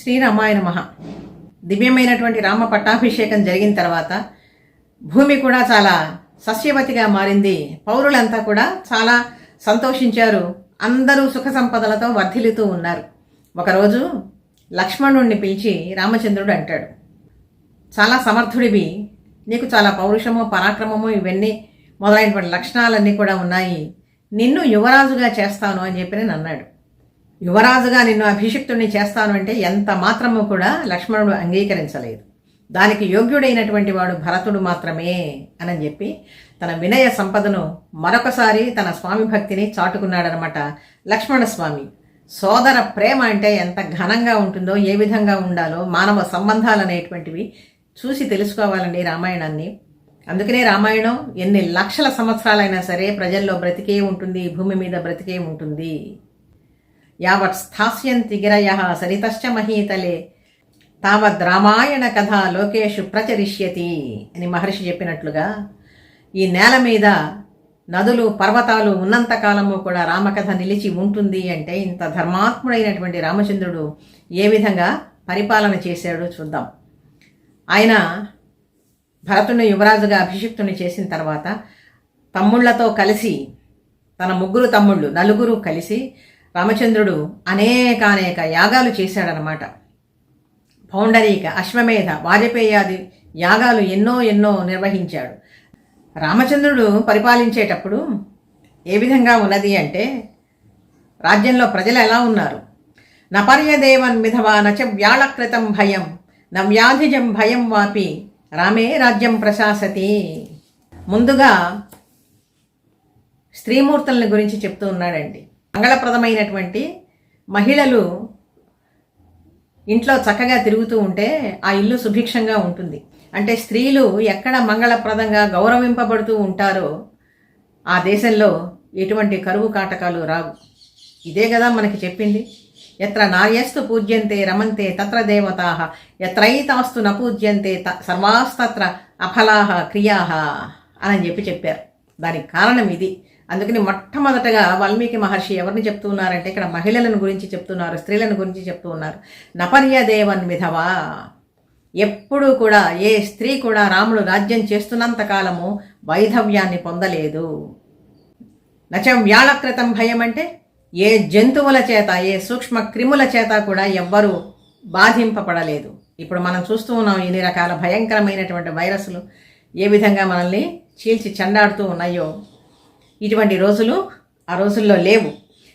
శ్రీరామాయణ మహా దివ్యమైనటువంటి రామ పట్టాభిషేకం జరిగిన తర్వాత భూమి కూడా చాలా సస్యవతిగా మారింది. పౌరులంతా కూడా చాలా సంతోషించారు. అందరూ సుఖ సంపదలతో వర్ధిల్లుతూ ఉన్నారు. ఒకరోజు లక్ష్మణుణ్ణి పిలిచి రామచంద్రుడు అంటాడు చాలా సమర్థుడివి. నీకు చాలా పౌరుషము పరాక్రమము ఇవన్నీ మొదలైనటువంటి లక్షణాలన్నీ కూడా ఉన్నాయి. నిన్ను యువరాజుగా చేస్తాను అని చెప్పి నేను అన్నాడు. యువరాజుగా నిన్ను అభిషిక్తుడిని చేస్తాను అంటే ఎంత మాత్రము కూడా లక్ష్మణుడు అంగీకరించలేదు. దానికి యోగ్యుడైనటువంటి వాడు భరతుడు మాత్రమే అని చెప్పి తన వినయ సంపదను మరొకసారి తన స్వామి భక్తిని చాటుకున్నాడనమాట లక్ష్మణ స్వామి సోదర ప్రేమ అంటే ఎంత ఘనంగా ఉంటుందో ఏ విధంగా ఉండాలో మానవ సంబంధాలు అనేటువంటివి చూసి తెలుసుకోవాలండి రామాయణాన్ని. అందుకనే రామాయణం ఎన్ని లక్షల సంవత్సరాలైనా సరే ప్రజల్లో బ్రతికే ఉంటుంది భూమి మీద బ్రతికే ఉంటుంది. యావత్ స్థాస్యంతి గిరయ సరితశ్చ మహీతలే. తావద్ రామాయణ కథ లోకేషు ప్రచరిష్యతి అని మహర్షి చెప్పినట్లుగా ఈ నేల మీద నదులు పర్వతాలు ఉన్నంతకాలము కూడా రామకథ నిలిచి ఉంటుంది అంటే ఇంత ధర్మాత్ముడైనటువంటి రామచంద్రుడు ఏ విధంగా పరిపాలన చేశాడో చూద్దాం. ఆయన భరతుని యువరాజుగా అభిషిక్తుని చేసిన తర్వాత తమ్ముళ్ళతో కలిసి తన ముగ్గురు తమ్ముళ్ళు నలుగురు కలిసి రామచంద్రుడు అనేకానేక యాగాలు చేశాడనమాట పౌండరీక అశ్వమేధ వాజపేయాది యాగాలు ఎన్నో ఎన్నో నిర్వహించాడు. రామచంద్రుడు పరిపాలించేటప్పుడు ఏ విధంగా ఉన్నది అంటే రాజ్యంలో ప్రజలు ఎలా ఉన్నారు? నపర్యదేవన్ మిధవా నచ వ్యాళకృతం భయం నవ్యాధిజం భయం వాపి రామే రాజ్యం ప్రశాసతి. ముందుగా స్త్రీమూర్తులని గురించి చెప్తూ ఉన్నాడండి. మంగళప్రదమైనటువంటి మహిళలు ఇంట్లో చక్కగా తిరుగుతూ ఉంటే ఆ ఇల్లు సుభిక్షంగా ఉంటుంది. అంటే స్త్రీలు ఎక్కడ మంగళప్రదంగా గౌరవింపబడుతూ ఉంటారో ఆ దేశంలో ఎటువంటి కరువు కాటకాలు రావు. ఇదే కదా మనకి చెప్పింది. ఎత్ర నార్యస్తు పూజ్యంతే రమంతే తత్ర దేవతా ఎత్రైతాస్తు న పూజ్యంతే త సర్వాస్తత్ర అఫలాహ క్రియాహ అని చెప్పి చెప్పారు. దానికి కారణం ఇది. అందుకని మొట్టమొదటగా వాల్మీకి మహర్షి ఎవరిని చెప్తూ ఉన్నారంటే ఇక్కడ మహిళలను గురించి చెప్తున్నారు స్త్రీలను గురించి చెప్తూ ఉన్నారు నపర్యదేవన్ మిధవా ఎప్పుడూ కూడా ఏ స్త్రీ కూడా రాముడు రాజ్యం చేస్తున్నంత కాలము వైధవ్యాన్ని పొందలేదు. నచం వ్యాళకృతం భయం అంటే ఏ జంతువుల చేత ఏ సూక్ష్మ క్రిముల చేత కూడా ఎవ్వరూ బాధింపబడలేదు. ఇప్పుడు మనం చూస్తూ ఉన్నాం ఇన్ని రకాల భయంకరమైనటువంటి వైరస్లు ఏ విధంగా మనల్ని చీల్చి చెండాడుతూ ఉన్నాయో. ఇటువంటి రోజులు ఆ రోజుల్లో లేవు.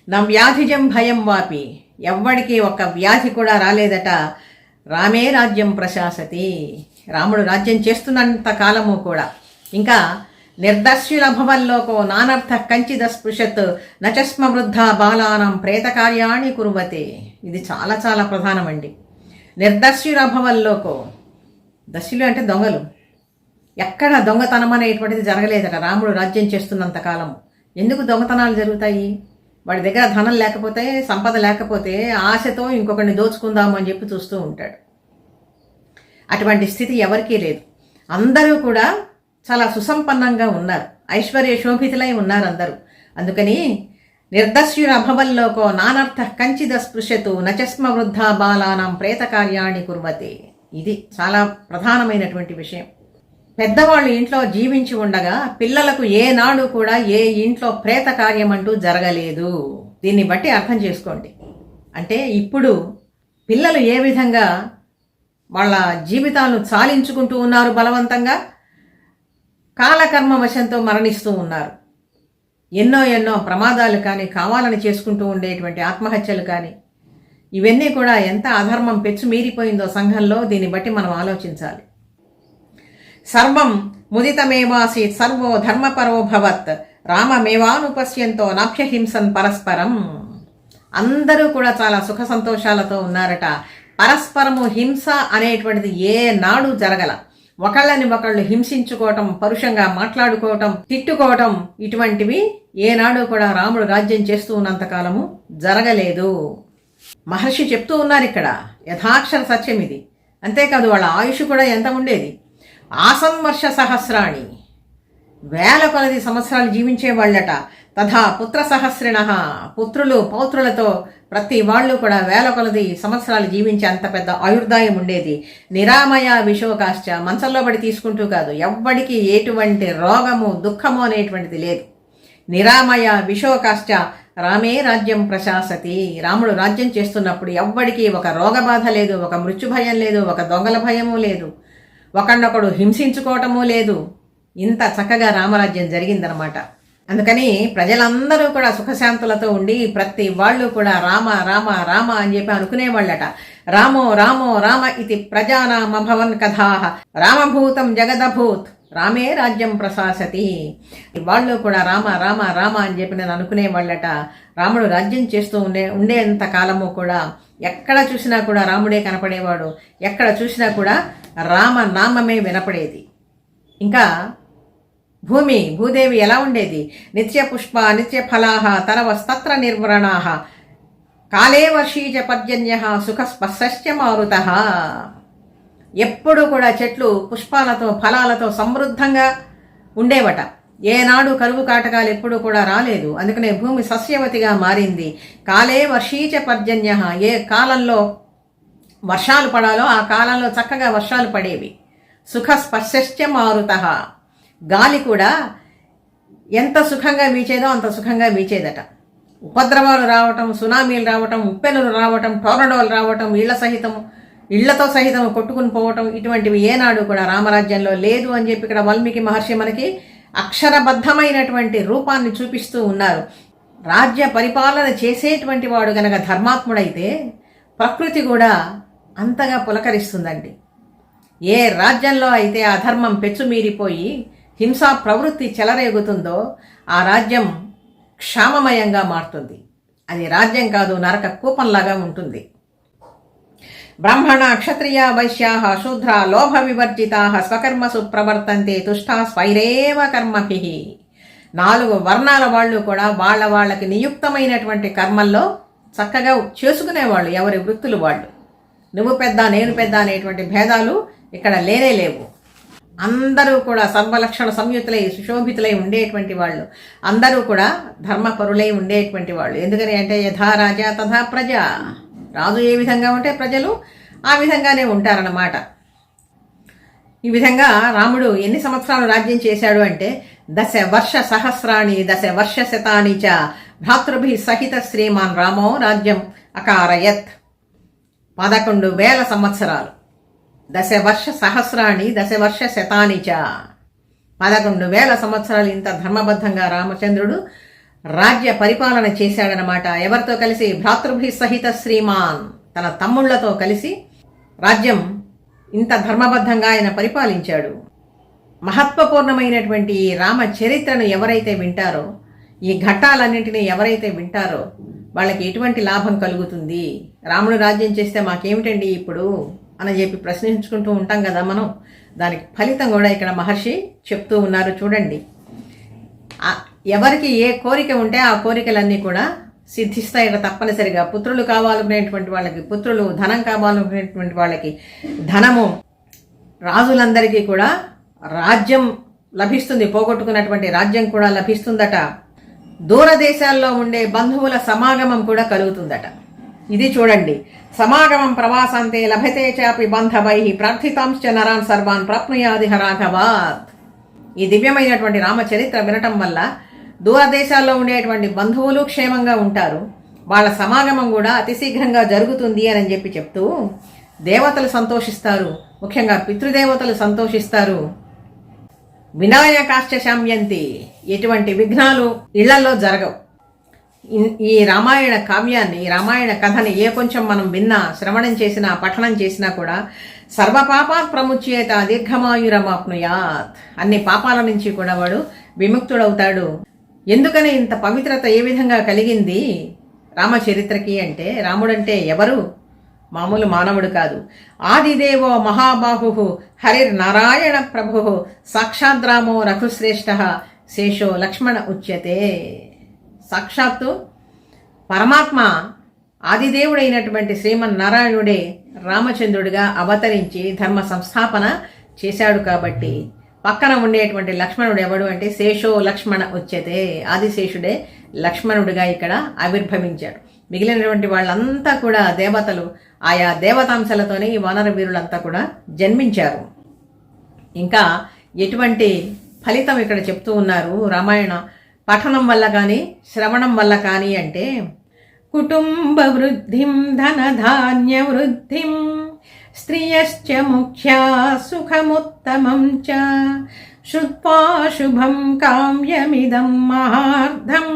నా వ్యాధిజం భయం వాపి. ఎవ్వడికి ఒక వ్యాధి కూడా రాలేదట. రామే రాజ్యం ప్రశాసతి. రాముడు రాజ్యం చేస్తున్నంత కాలము కూడా. ఇంకా నిర్దర్శుల భవల్లోకో నానర్థ కంచిద స్పృశత్ నచస్మ వృద్ధ బాలానం ప్రేతకార్యాణి కురువతే. ఇది చాలా చాలా ప్రధానమండి. నిర్దర్శుల భవల్లోకో దశులు అంటే దొంగలు. ఎక్కడ దొంగతనం అనేటువంటిది జరగలేదట. రాముడు రాజ్యం చేస్తున్నంత కాలం. ఎందుకు దొంగతనాలు జరుగుతాయి? వాడి దగ్గర ధనం లేకపోతే సంపద లేకపోతే ఆశతో ఇంకొకరిని దోచుకుందాము అని చెప్పి చూస్తూ ఉంటాడు. అటువంటి స్థితి ఎవరికీ లేదు. అందరూ కూడా చాలా సుసంపన్నంగా ఉన్నారు. ఐశ్వర్య శోభితులై ఉన్నారు అందరూ. అందుకని నిర్దస్యుర అభవల్లోకో నానర్థ కంచిద స్పృశతు నచస్మ వృద్ధా బాలానం ప్రేతకార్యాణి కుర్వతే. ఇది చాలా ప్రధానమైనటువంటి విషయం. పెద్దవాళ్ళు ఇంట్లో జీవించి ఉండగా పిల్లలకు ఏనాడు కూడా ఏ ఇంట్లో ప్రేత కార్యం అంటూ జరగలేదు. దీన్ని బట్టి అర్థం చేసుకోండి. అంటే ఇప్పుడు పిల్లలు ఏ విధంగా వాళ్ళ జీవితాలను చాలించుకుంటూ ఉన్నారు బలవంతంగా? కాలకర్మ వశంతో మరణిస్తూ ఉన్నారు. ఎన్నో ఎన్నో ప్రమాదాలు కానీ కావాలని చేసుకుంటూ ఉండేటువంటి ఆత్మహత్యలు కానీ ఇవన్నీ కూడా ఎంత అధర్మం పెచ్చు మీరిపోయిందో సంఘంలో దీన్ని బట్టి మనం ఆలోచించాలి. సర్వం ముదితమేవాసీత్ సర్వో ధర్మపరో భవత్. రామమేవానుపశ్యంతో నాభ్యహింసన్ పరస్పరం. అందరూ కూడా చాలా సుఖ సంతోషాలతో ఉన్నారట. పరస్పరము హింస అనేటువంటిది ఏ నాడు జరగల. ఒకళ్ళని ఒకళ్ళు హింసించుకోవటం పరుషంగా మాట్లాడుకోవటం తిట్టుకోవటం ఇటువంటివి ఏనాడు కూడా రాముడు రాజ్యం చేస్తూ ఉన్నంత కాలము జరగలేదు. మహర్షి చెప్తూ ఉన్నారు ఇక్కడ యథాక్షర సత్యం ఇది అంతేకాదు వాళ్ళ ఆయుష్ కూడా ఎంత ఉండేది? ఆసన్వర్ష సహస్రాణి వేల కొలది సంవత్సరాలు జీవించేవాళ్ళట తథా పుత్ర సహస్రిణ పుత్రులు పౌత్రులతో ప్రతి వాళ్ళు కూడా వేల కొలది సంవత్సరాలు జీవించే అంత పెద్ద ఆయుర్దాయం ఉండేది. నిరామయ విశోకాశ్చ మంచంలో పడి తీసుకుంటూ కాదు ఎవ్వడికి ఎటువంటి రోగము దుఃఖము అనేటువంటిది లేదు. నిరామయ విశోకాశ్చ రామే రాజ్యం ప్రశాసతి. రాముడు రాజ్యం చేస్తున్నప్పుడు ఎవ్వడికి ఒక రోగబాధ లేదు ఒక మృత్యు భయం లేదు ఒక దొంగల భయము లేదు. ఒకడినొకడు హింసించుకోవటమూ లేదు. ఇంత చక్కగా రామరాజ్యం జరిగిందనమాట. అందుకని ప్రజలందరూ కూడా సుఖశాంతులతో ఉండి ప్రతి వాళ్ళు కూడా రామ రామ రామ అని చెప్పి అనుకునేవాళ్ళట. రామో రామో రామ ఇది ప్రజానామభవన్ కథా. రామభూతం జగదభూత్. రామే రాజ్యం ప్రశాసతి. వాళ్ళు కూడా రామ రామ రామ అని చెప్పి నేను అనుకునేవాళ్ళట. రాముడు రాజ్యం చేస్తూ ఉండే ఉండేంత కాలము కూడా ఎక్కడ చూసినా కూడా రాముడే కనపడేవాడు. ఎక్కడ చూసినా కూడా రామ నామమే వినపడేది. ఇంకా భూమి భూదేవి ఎలా ఉండేది? నిత్య పుష్ప నిత్య ఫలాహ తరవస్తత్ర నిర్వరణాహ కాలే వర్షీచ పర్జన్య సుఖ స్పర్శశ్చ మారుత. ఎప్పుడు కూడా చెట్లు పుష్పాలతో ఫలాలతో సమృద్ధంగా ఉండేవట. ఏనాడు కరువు కాటకాలు ఎప్పుడు కూడా రాలేదు. అందుకనే భూమి సస్యవతిగా మారింది. కాలే వర్షీచ పర్జన్య ఏ కాలంలో వర్షాలు పడాలో ఆ కాలంలో చక్కగా వర్షాలు పడేవి. సుఖ స్పర్శశ్చ మారుత. గాలి కూడా ఎంత సుఖంగా వీచేదో అంత సుఖంగా వీచేదట. ఉపద్రవాలు రావటం సునామీలు రావటం ఉప్పెనులు రావటం టోర్నడోలు రావటం ఇళ్ళ సహితం ఇళ్ళతో సహితం కొట్టుకుని పోవటం ఇటువంటివి ఏనాడు కూడా రామరాజ్యంలో లేదు అని చెప్పి ఇక్కడ వాల్మీకి మహర్షి మనకి అక్షరబద్ధమైనటువంటి రూపాన్ని చూపిస్తూ ఉన్నారు. రాజ్య పరిపాలన చేసేటువంటి వాడు గనక ధర్మాత్ముడైతే ప్రకృతి కూడా అంతగా పులకరిస్తుందండి. ఏ రాజ్యంలో అయితే అధర్మం పెచ్చుమీరిపోయి హింసా ప్రవృత్తి చెలరేగుతుందో ఆ రాజ్యం క్షామమయంగా మారుతుంది. అది రాజ్యం కాదు నరక కూపంలాగా ఉంటుంది. బ్రాహ్మణ క్షత్రియ వైశ్యా శూద్ర లోభ వివర్జితా స్వకర్మసు ప్రవర్తంతే తుష్టా స్వైరేవ కర్మభి. నాలుగు వర్ణాల వాళ్ళు కూడా వాళ్ళ వాళ్ళకి నియుక్తమైనటువంటి కర్మల్లో చక్కగా చేసుకునేవాళ్ళు ఎవరి వృత్తులు వాళ్ళు. నువ్వు పెద్ద నేను పెద్ద అనేటువంటి భేదాలు ఇక్కడ లేనే లేవు. అందరూ కూడా సర్వలక్షణ సంయుతులై సుశోభితులై ఉండేటువంటి వాళ్ళు. అందరూ కూడా ధర్మపరులై ఉండేటువంటి వాళ్ళు. ఎందుకని అంటే యథా రాజా తథా ప్రజ. రాజు ఏ విధంగా ఉంటే ప్రజలు ఆ విధంగానే ఉంటారన్నమాట. ఈ విధంగా రాముడు ఎన్ని సంవత్సరాలు రాజ్యం చేశాడు అంటే దశ వర్ష సహస్రాణి దశ వర్ష శతాని చ భ్రాతృభి సహిత శ్రీమాన్ రామో రాజ్యం అకారయత్. పదకొండు వేల సంవత్సరాలు. దశవర్ష సహస్రాణి దశవర్ష శతానిచ. పదకొండు వేల సంవత్సరాలు ఇంత ధర్మబద్ధంగా రామచంద్రుడు రాజ్య పరిపాలన చేశాడనమాట ఎవరితో కలిసి? భ్రాతృభి సహిత శ్రీమాన్. తన తమ్ముళ్ళతో కలిసి రాజ్యం ఇంత ధర్మబద్ధంగా ఆయన పరిపాలించాడు. మహత్వపూర్ణమైనటువంటి ఈ రామ చరిత్రను ఎవరైతే వింటారో ఈ ఘట్టాలన్నింటినీ ఎవరైతే వింటారో వాళ్ళకి ఎటువంటి లాభం కలుగుతుంది? రాముడు రాజ్యం చేస్తే మాకేమిటండి ఇప్పుడు? అని చెప్పి ప్రశ్నించుకుంటూ ఉంటాం కదా మనం. దానికి ఫలితం కూడా ఇక్కడ మహర్షి చెప్తూ ఉన్నారు చూడండి. ఎవరికి ఏ కోరిక ఉంటే ఆ కోరికలన్నీ కూడా సిద్ధిస్తాయి తప్పనిసరిగా. పుత్రులు కావాలనుకునేటువంటి వాళ్ళకి పుత్రులు ధనం కావాలనుకునేటువంటి వాళ్ళకి ధనము. రాజులందరికీ కూడా రాజ్యం లభిస్తుంది పోగొట్టుకున్నటువంటి రాజ్యం కూడా లభిస్తుందట. దూరదేశాల్లో ఉండే బంధువుల సమాగమం కూడా కలుగుతుందట. ఇది చూడండి. సమాగమం ప్రవాసంతే లభతే చాపి బంధవై ప్రార్థితాంశ్చ నరాన్ సర్వాన్ ప్రాప్నుయాది హరాఘవాత్ ఈ దివ్యమైనటువంటి రామచరిత్ర వినటం వల్ల దూరదేశాల్లో ఉండేటువంటి బంధువులు క్షేమంగా ఉంటారు. వాళ్ళ సమాగమం కూడా అతి శీఘ్రంగా జరుగుతుంది అని చెప్పి చెప్తూ దేవతలు సంతోషిస్తారు. ముఖ్యంగా పితృదేవతలు సంతోషిస్తారు. వినాయకాష్ట శామ్యంతి ఎటువంటి విఘ్నాలు ఇళ్ళలో జరగవు. ఈ రామాయణ కావ్యాన్ని ఈ రామాయణ కథని ఏ కొంచెం మనం విన్నా శ్రవణం చేసినా పఠనం చేసినా కూడా సర్వపాపాత్ ప్రముచ్యేత దీర్ఘమాయురమాప్నుయాత్. అన్ని పాపాల నుంచి కూడా వాడు విముక్తుడవుతాడు. ఎందుకని ఇంత పవిత్రత ఏ విధంగా కలిగింది రామచరిత్రకి అంటే రాముడంటే ఎవరు? మామూలు మానవుడు కాదు. ఆదిదేవో మహాబాహు హరిర్ నారాయణ ప్రభు సాక్షాద్రామో రఘుశ్రేష్ఠ శేషో లక్ష్మణ ఉచ్యతే. సాక్షాత్తు పరమాత్మ ఆదిదేవుడైనటువంటి శ్రీమన్నారాయణుడే రామచంద్రుడిగా అవతరించి ధర్మ సంస్థాపన చేశాడు కాబట్టి పక్కన ఉండేటువంటి లక్ష్మణుడు ఎవడు అంటే శేషో లక్ష్మణ ఉచ్యతే. ఆదిశేషుడే లక్ష్మణుడిగా ఇక్కడ ఆవిర్భవించాడు. మిగిలినటువంటి వాళ్ళంతా కూడా దేవతలు ఆయా దేవతాంశాలతోనే ఈ వానర వీరులంతా కూడా జన్మించారు. ఇంకా ఎటువంటి ఫలితం ఇక్కడ చెప్తూ ఉన్నారు రామాయణ పఠనం వల్ల కానీ శ్రవణం వల్ల కానీ అంటే కుటుంబ వృద్ధిం ధనధాన్య వృద్ధిం స్త్రియశ్చ ముఖ్యా సుఖముత్తమం చ శుభం కామ్యమిదం మహార్థం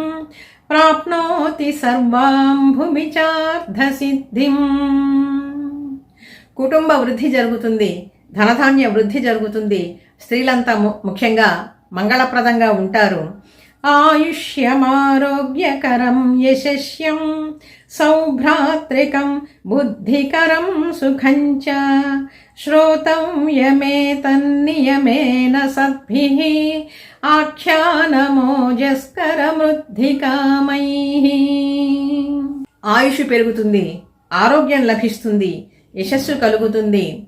ప్రాప్నోతి సర్వాం భూమిచార్ధసిద్ధిం కుటుంబ వృద్ధి జరుగుతుంది ధనధాన్య వృద్ధి జరుగుతుంది స్త్రీలంతా ము- ముఖ్యంగా మంగళప్రదంగా ఉంటారు. ఆయుష్యమారోగ్యకరం యశస్యం సౌభ్రాత్రికం బుద్ధికరం సుఖంచ శ్రోతం యమే తన్నియమేన సద్భిః. ఆఖ్యానమోజస్కరమృద్ధికామై ఆయుష్ పెరుగుతుంది ఆరోగ్యం లభిస్తుంది యశస్సు కలుగుతుంది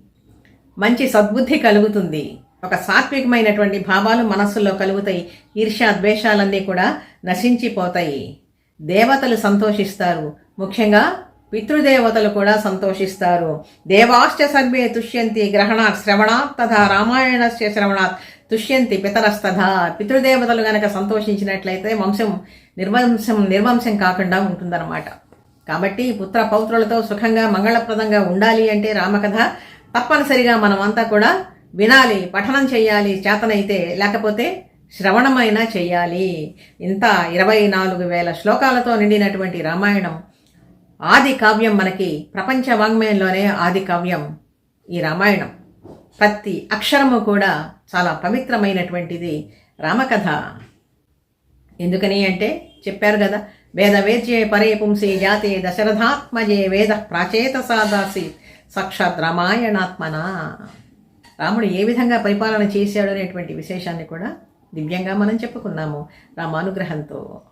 మంచి సద్బుద్ధి కలుగుతుంది. ఒక సాత్వికమైనటువంటి భావాలు మనస్సులో కలుగుతాయి ఈర్ష్య ద్వేషాలన్నీ కూడా నశించిపోతాయి. దేవతలు సంతోషిస్తారు ముఖ్యంగా పితృదేవతలు కూడా సంతోషిస్తారు. దేవాశ్చ సర్వే తుష్యంతి గ్రహణాత్ శ్రవణాత్ తథా రామాయణస్య శ్రవణాత్ తుష్యంతి పితరస్తథ. పితృదేవతలు గనక సంతోషించినట్లయితే వంశం నిర్వంశం నిర్వంశం కాకుండా ఉంటుందన్నమాట. కాబట్టి పుత్ర పౌత్రులతో సుఖంగా మంగళప్రదంగా ఉండాలి అంటే రామకథ తప్పనిసరిగా మనమంతా కూడా వినాలి పఠనం చేయాలి చేతనైతే లేకపోతే శ్రవణమైనా చేయాలి ఇంత ఇరవై నాలుగు వేల శ్లోకాలతో నిండినటువంటి రామాయణం ఆది కావ్యం మనకి ప్రపంచ వాంగ్మయంలోనే ఆది కావ్యం ఈ రామాయణం. ప్రతి అక్షరము కూడా చాలా పవిత్రమైనటువంటిది రామకథ. ఎందుకని అంటే చెప్పారు కదా వేద వేద్యే పరే పుంసి జాతే దశరథాత్మజే వేద ప్రాచేత సాదాసి సాక్షాత్ రామాయణాత్మన. రాముడు ఏ విధంగా పరిపాలన చేశాడు అనేటువంటి విశేషాన్ని కూడా దివ్యంగా మనం చెప్పుకున్నాము రామానుగ్రహంతో.